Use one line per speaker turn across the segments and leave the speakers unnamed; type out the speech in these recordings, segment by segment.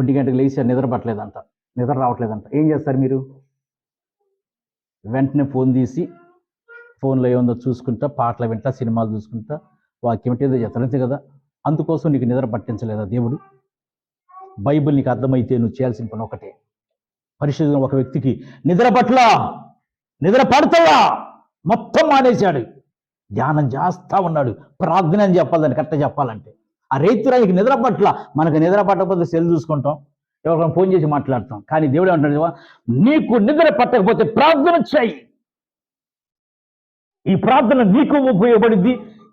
ఒంటి గంటకు లేచి నిద్ర పట్టలేదంట. నిద్ర రావట్లేదంట. ఏం చేస్తారు మీరు? వెంటనే ఫోన్ తీసి ఫోన్లో ఏముందో చూసుకుంటా పాటలు వింటా సినిమాలు చూసుకుంటా వాక్యం ఏదో చెత్తలేదు కదా? అందుకోసం నీకు నిద్ర పట్టించలేదా దేవుడు? బైబిల్ నీకు అర్థమైతే నువ్వు చేయాల్సిన పని ఒకటే. పరిశుద్ధం ఒక వ్యక్తికి నిద్ర పట్ల నిద్ర పడతావా మొత్తం మానేశాడు. ధ్యానం చేస్తా ఉన్నాడు. ప్రార్థన అని చెప్పాలని కరెక్ట్ చెప్పాలంటే. ఆ రైతురానికి నిద్ర పట్ల మనకు నిద్ర పట్టకపోతే సెల్ చూసుకుంటాం ఎవరికైనా ఫోన్ చేసి మాట్లాడతాం. కానీ దేవుడు అంటాడు నీకు నిద్ర పట్టకపోతే ప్రార్థన చేయి. ఈ ప్రార్థన నీకు ఉపయోగపడింది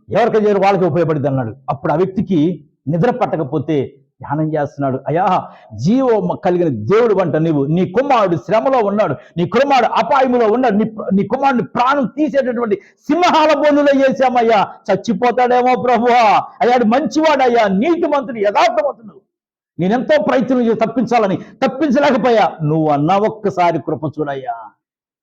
ఎవరికైనా వాళ్ళకి ఉపయోగపడింది అన్నాడు. అప్పుడు ఆ వ్యక్తికి నిద్ర పట్టకపోతే ధ్యానం చేస్తున్నాడు. అయ్యా జీవం కలిగిన దేవుడు వంట నీవు. నీ కుమారుడు శ్రమలో ఉన్నాడు. నీ కుమారుడు అపాయములో ఉన్నాడు. నీ నీ కుమారుడిని ప్రాణం తీసేటటువంటి సింహాల బోనులో చేశామయ్యా చచ్చిపోతాడేమో ప్రభువా. అయ్యాడు మంచివాడయ్యా. నీతిమంతుడు యథార్థమంతుడు నేనెంతో ప్రయత్నం చేసి తప్పించాలని తప్పించలేకపోయా. నువ్వు అన్న ఒక్కసారి కృప చూడయ్యా.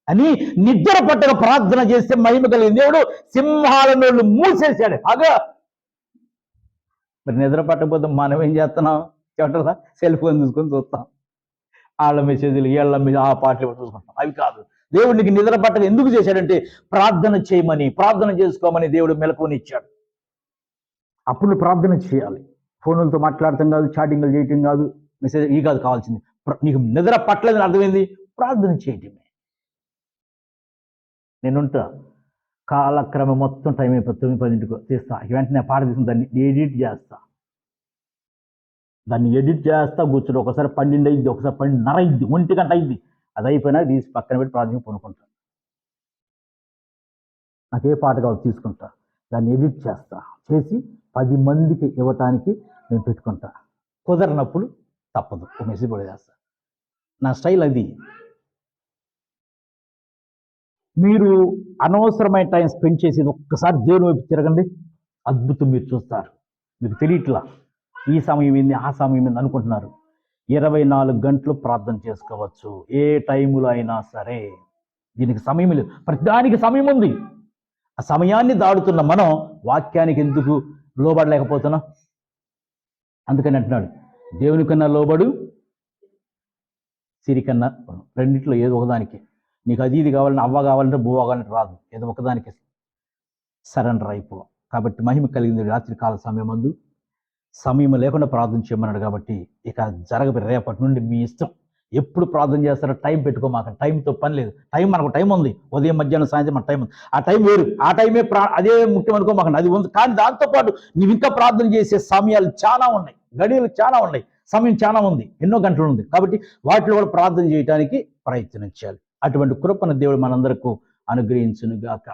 అని నిద్ర పట్టక ప్రార్థన చేస్తే మహిమ కలిగిన దేవుడు సింహాల నోళ్ళు మూసేశాడు. బాగా మరి నిద్ర పట్టకపోతే మనం ఏం చేస్తున్నాం? చెప్పరా సెల్ ఫోన్ చూసుకొని చూస్తాం. వాళ్ళ మెసేజ్లు వీళ్ళ మీద ఆ పాటలు చూసుకుంటాం. అవి కాదు. దేవుడికి నిద్ర పట్టక ఎందుకు చేశాడంటే ప్రార్థన చేయమని ప్రార్థన చేసుకోమని దేవుడు మెలకువనిచ్చాడు. అప్పుడు ప్రార్థన చేయాలి. ఫోన్లతో మాట్లాడటం కాదు చాటింగ్లు చేయటం కాదు మెసేజ్ ఈ కాదు కావాల్సింది. నీకు నిద్ర పట్టలేదని అర్థమైంది? ప్రార్థన చేయటమే. నేనుంటా. కాలక్రమం మొత్తం టైం అయిపోతుంది తొమ్మిది పదింటికి తీస్తా. వెంటనే పాట తీసుకుని దాన్ని ఎడిట్ చేస్తా. దాన్ని ఎడిట్ చేస్తా కూర్చోడు ఒకసారి పన్నెండు అయింది ఒకసారి పన్నెండున్నర అయింది ఒంటి గంట అయింది. అది అయిపోయినా తీసి పక్కన పెట్టి ప్రార్థన పనుకుంటాను నాకు ఏ పాట కావాలి తీసుకుంటా. దాన్ని ఎడిట్ చేస్తా. చేసి పది మందికి ఇవ్వటానికి నేను పెట్టుకుంటా. కుదరనప్పుడు తప్పదు. ఒక మెసేజ్ కూడా చేస్తా. నా స్టైల్ అది. మీరు అనవసరమైన టైం స్పెండ్ చేసేది ఒక్కసారి దేవుని వైపు తిరగండి. అద్భుతం మీరు చూస్తారు. మీకు తెలియట్లా ఈ సమయం ఏంది ఆ సమయం ఏంది అనుకుంటున్నారు. ఇరవై నాలుగు గంటలు ప్రార్థన చేసుకోవచ్చు. ఏ టైములో అయినా సరే. దీనికి సమయం లేదు. ప్రతిదానికి సమయం ఉంది. ఆ సమయాన్ని దాడుతున్న మనం వాక్యానికి ఎందుకు లోబడలేకపోతున్నాం? అందుకని అంటున్నాడు దేవుని కన్నా లోబడు సిరికన్నా రెండిట్లో ఏదో ఒకదానికి నీకు అది ఇది కావాలని అవ్వ కావాలంటే బువ్వ కావాలంటే రాదు. ఏదో ఒకదానికి సరెండర్ అయిపో కాబట్టి మహిమ కలిగింది రాత్రి కాల సమయం అందు సమయం లేకుండా ప్రార్థన చేయమన్నాడు కాబట్టి ఇక జరగదు రేపటి నుండి మీ ఇష్టం. ఎప్పుడు ప్రార్థన చేస్తారో టైం పెట్టుకో మాకు టైంతో పని లేదు. టైం మనకు టైం ఉంది. ఉదయం మధ్యాహ్నం సాయంత్రం మన టైం ఉంది. ఆ టైం వేరు. ఆ టైమే ప్రా అదే ముఖ్యం అనుకో మాకు అది ఉంది. కానీ దాంతోపాటు నువ్వు ఇంకా ప్రార్థన చేసే సమయాలు చాలా ఉన్నాయి. గడియలు చాలా ఉన్నాయి. సమయం చాలా ఉంది. ఎన్నో గంటలు ఉంది. కాబట్టి వాటిలో కూడా ప్రార్థన చేయడానికి ప్రయత్నించాలి అటువంటి కృపను దేవుడు మనందరకు అనుగ్రహించును గాక